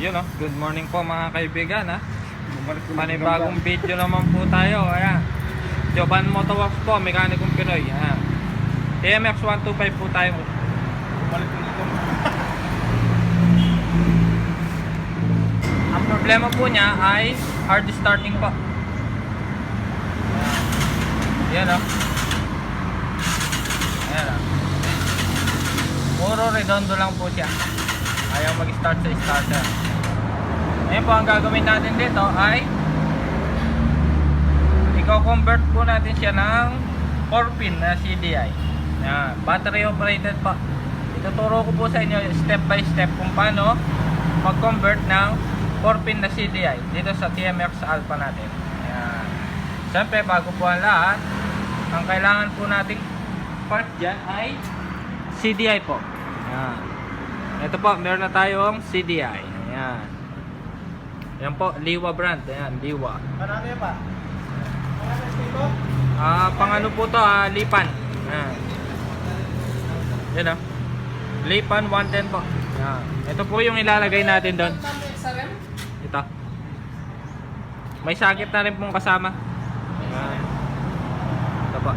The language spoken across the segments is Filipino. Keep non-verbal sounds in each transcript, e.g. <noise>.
Yun oh, good morning po mga kaibigan ha. Na Panibagong video naman po tayo. Ayan. Joban Motoworks po, Mekanikong Pinoy. Ayan. TMX 125 po tayo. Bumalik ko na ito. Ang problema po niya ay hard starting po. Ayan. Yan oh. Ayan oh. Puro redondo lang po siya. Ayaw mag-start sa starter. Ngayon po ang gagawin natin dito ay i-convert po natin siya ng 4-pin na CDI. Yan. Battery operated po. Ituturo ko po sa inyo step by step kung paano mag-convert ng 4-pin na CDI dito sa TMX Alpha natin. Ayan. Siyempre, bago po ang lahat, ang kailangan po nating part dyan ay CDI po. Ayan. Ito po, meron na tayong CDI. Ayan. Ayan po, Liwa brand. Ayan, Liwa. Yan pa? Ano ito? Ah, pang ano po to, ah, Lipan. Ayan. Yan ah. Lipan 110 po. Ayan. Ito po yung ilalagay natin doon. Ito. May sakit na rin pong kasama. Ayan. Ito po.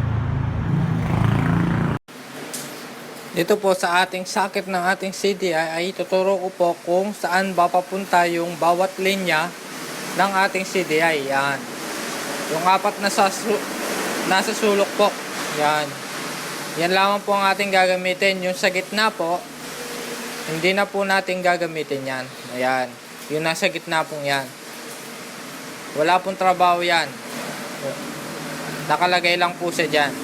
Dito po sa ating sakit ng ating CDI ay tuturo ko po kung saan ba papunta yung bawat linya ng ating CDI. Yan. Yung apat na sa nasa sulok po. Yan. Yan lamang po ang ating gagamitin. Yung sa gitna po, hindi na po natin gagamitin yan. Ayan. Yung nasa gitna pong yan. Wala pong trabaho yan. Nakalagay lang po siya dyan.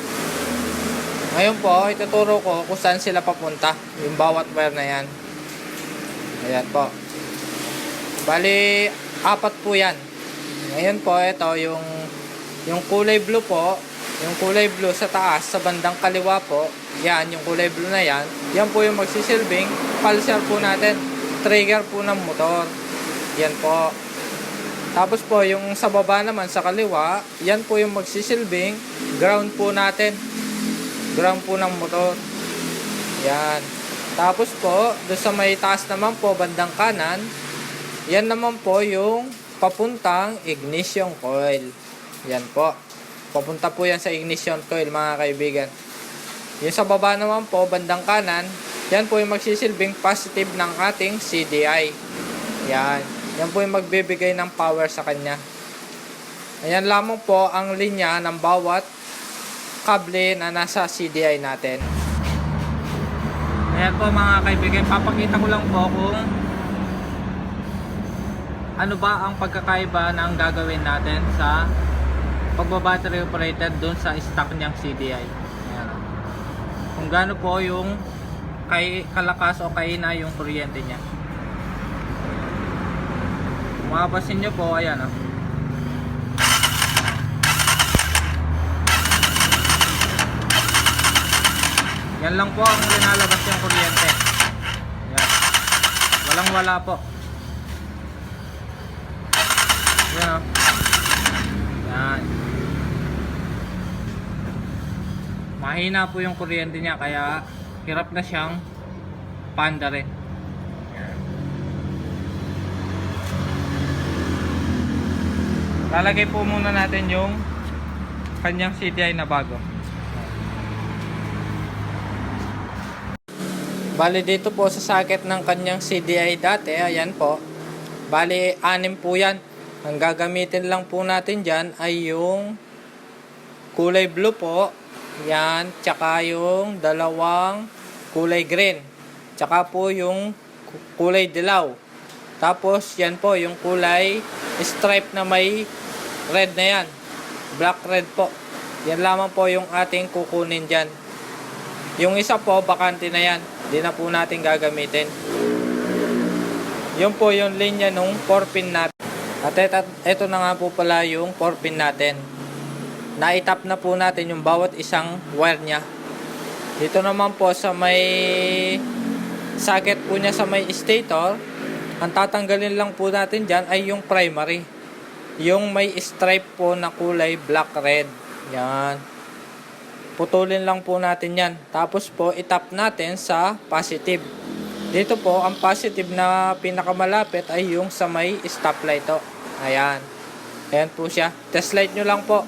Ngayon po, ituturo ko kung saan sila papunta. Yung bawat wire na yan. Ayan po. Bali, apat po yan. Ngayon po, ito yung yung kulay blue po. Yung kulay blue sa taas, sa bandang kaliwa po. Yan, yung kulay blue na yan. Yan po yung magsisilbing pulsar po natin. Trigger po ng motor. Yan po. Tapos po, yung sa baba naman sa kaliwa, yan po yung magsisilbing ground po natin. Ground po ng motor. Yan. Tapos po, doon sa may taas naman po, bandang kanan, yan naman po yung papuntang ignition coil. Yan po. Papunta po yan sa ignition coil mga kaibigan. Yung sa baba naman po, bandang kanan, yan po yung magsisilbing positive ng ating CDI. Yan. Yan po yung magbibigay ng power sa kanya. Ayan lamang po ang linya ng bawat kable na nasa CDI natin. Ayan po mga kaibigan, papakita ko lang po kung ano ba ang pagkakaiba ng gagawin natin sa pagbabattery operated dun sa stock niyang CDI. Ayan. Kung gaano po yung kay kalakas o kaina yung kuryente niya. Kung mapapansin nyo po, ayan oh. Yan lang po ang linalabas yung kuryente. Yan. Walang wala po. Yan o. Yan. Mahina po yung kuryente niya kaya hirap na siyang panda rin. Lalagay po muna natin yung kanyang CDI na bago. Bali dito po sa socket ng kanyang CDI dati, ayan po. Bali anim po yan. Ang gagamitin lang po natin dyan ay yung kulay blue po. Yan, tsaka yung dalawang kulay green. Tsaka po yung ku- kulay dilaw. Tapos yan po yung kulay stripe na may red na yan. Black red po. Yan lamang po yung ating kukunin dyan. Yung isa po, bakante na yan. Hindi na po natin gagamitin. Yun po yung linya nung 4-pin natin. At ito, na nga po pala yung 4-pin natin. Naitap na po natin yung bawat isang wire niya. Dito naman po sa may socket po niya sa may stator, ang tatanggalin lang po natin dyan ay yung primary. Yung may stripe po na kulay black red. Yan. Putulin lang po natin yan. Tapos po, itap natin sa positive. Dito po, ang positive na pinakamalapit ay yung sa may stoplight to. Ayan. Ayan po siya. Test light nyo lang po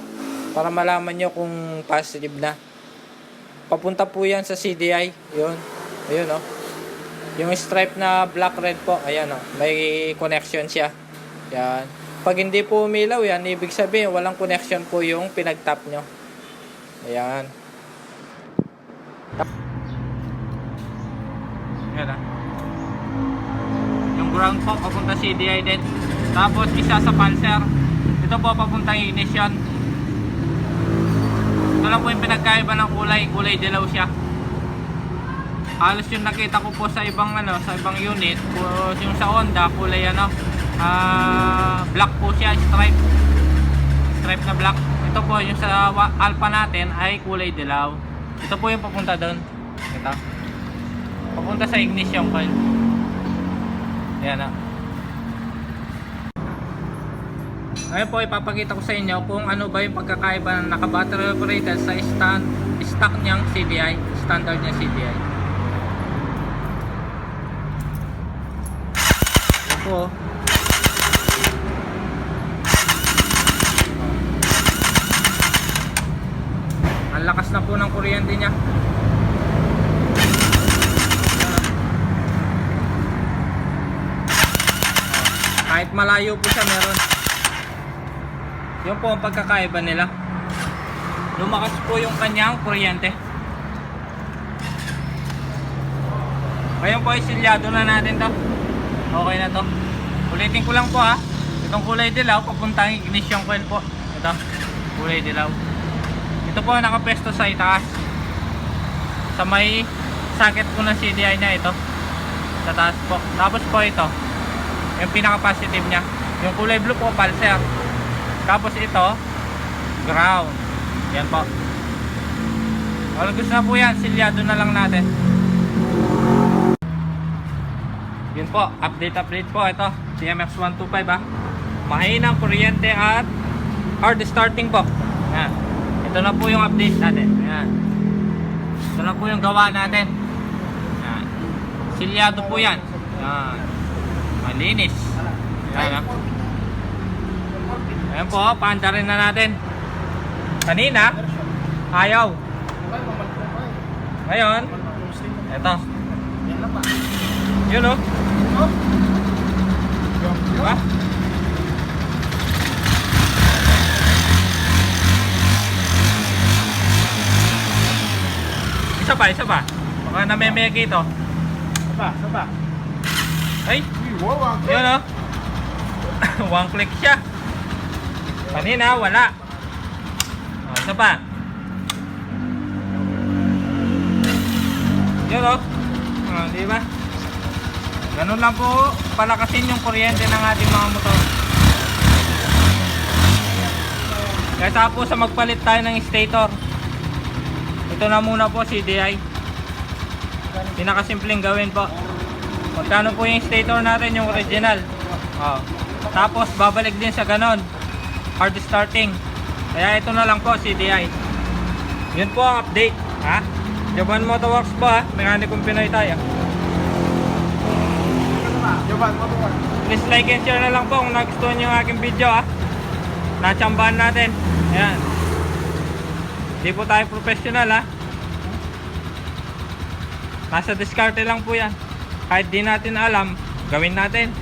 para malaman nyo kung positive na. Papunta po yan sa CDI. Yun. Ayun oh. Yung stripe na black red po. Ayan oh. May connection siya. Yan. Pag hindi po umilaw yan, ibig sabihin walang connection po yung pinag-tap nyo. Ayan. Yan ah. Yung ground po, papunta CDI din. Tapos isa sa pulser. Ito po papuntang ignition. Ito lang po yung pinagkaiba ng kulay. Kulay dilaw siya. Halos yung nakita ko po sa ibang ano, sa ibang unit, yung sa Honda, kulay ano, ah black po siya, stripe. Stripe na black. Ito po yung sa Alpha natin ay kulay dilaw. Ito po yung papunta doon. Ito. Papunta sa ignition coil. Ayan na. Ngayon po ipapakita ko sa inyo kung ano ba yung pagkakaiba ng naka-battery operated sa stand, stock niyang CDI, standard niya CDI. Ito po. Ang lakas na po ng kuryente niya. Kahit malayo po siya meron. Yun po ang pagkakaiba nila. Lumakas po yung kanyang kuryente. Ngayon po isilyado na natin to. Okay na to. Ulitin ko lang po ha. Itong kulay dilaw papuntang ignition coil po. Ito. Kulay dilaw. Ito po nakapesto sa itaas. Sa may socket po ng CDI niya ito. Sa taas po. Tapos po ito. Yung pinaka-positive niya. Yung kulay blue po, pulser. Tapos ito, ground. Yan po. Kung gusto na po yan, silyado na lang natin. Yun po, update update po. Ito, TMX 125 ah. Mahinang kuryente at hard starting po. Yan. Ito na po yung update natin. Yan. Ito na po yung gawa natin. Yan. Silyado po yan. Yan. Malinis. Yan ah. Ayan po, paanda rin na natin. Kanina, ayaw. Ngayon, eto. Yun o. Diba? Isa pa, isa pa. Baka namemeke ito. Saba, saba. Ay, Uy, wow, ah. yun o. <laughs> One click siya. Kanina, wala. O, isa pa. Yun o. O, di ba? Ganun lang po palakasin yung kuryente ng ating mga motor. Kaya po sa magpalit tayo ng stator. Ito na muna po CDI. Pinakasimpleng gawin po. Magkano po yung stator natin yung original? Oh. Tapos babalik din sa ganon. Hard starting. Kaya ito na lang po CDI. Yun po ang update. Ha? Japan Motorworks po ha. Mekanikong Pinoy tayo. Japan, mo to. Please like and share na lang po kung nagustuhan nyo yung aking video ha. Natsambahan natin. Ayan. Hindi po tayo professional ha. Nasa diskarte lang po yan. Kahit di natin alam, gawin natin.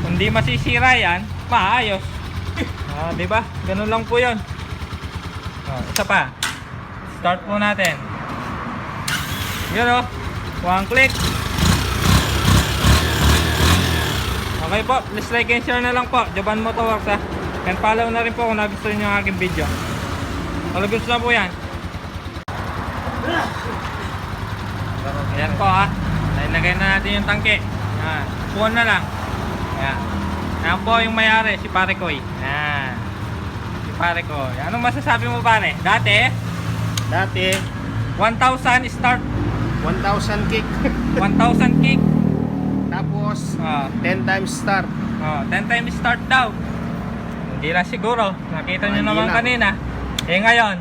Kung di masisira yan, maayos. <laughs> Ah, di ba? Ganun lang po 'yon. Oh, isa pa. Start po natin. Yun oh. One click. Okay po, please like and share na lang po. Japan Motorworks ha. And follow na rin po kung nagustuhan nyo ang aking video. Gusto na po yan. Ayan po ha. Nailagay na natin yung tangke. Ayan. Puwan na lang. Ayan. Ayan po yung mayari, si Pare Koy. Ayan. Si Pare Koy. Anong masasabi mo pare? Dati, Dati, 1,000 start. 1,000 kick. <laughs> 1,000 kick. Tapos, Ah. 10 times start. Oh, 10 times start daw. Hindi lang siguro. Nakita nyo Ah, naman kanina. Eh ngayon,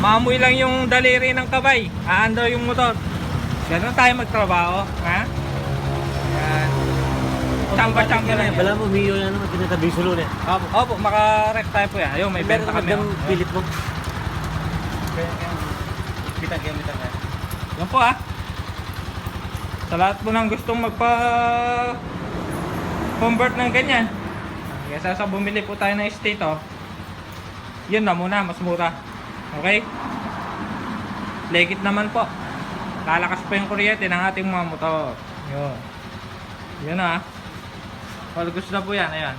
maamoy lang yung daliri ng kabay. Aandar yung motor. Ganun tayo magtrabaho, ha? Yan. Chamba-chamba na yan. Wala mo, umiyo na naman, tinatabi sulo na. Opo, opo maka-rec tayo po yan. Ayun, may benta kami. Meron oh. pilit mo. Kita kayo, kita kayo. Yan po ah. Sa lahat po ng gustong magpa convert ng ganyan. Kaya sa bumili po tayo ng estate oh. Yun na muna, mas mura. Okay? Legit naman po. Lalakas pa yung kuryente ng ating mga motor. Yun. Yun ah. Pag gusto na po yan, ayan.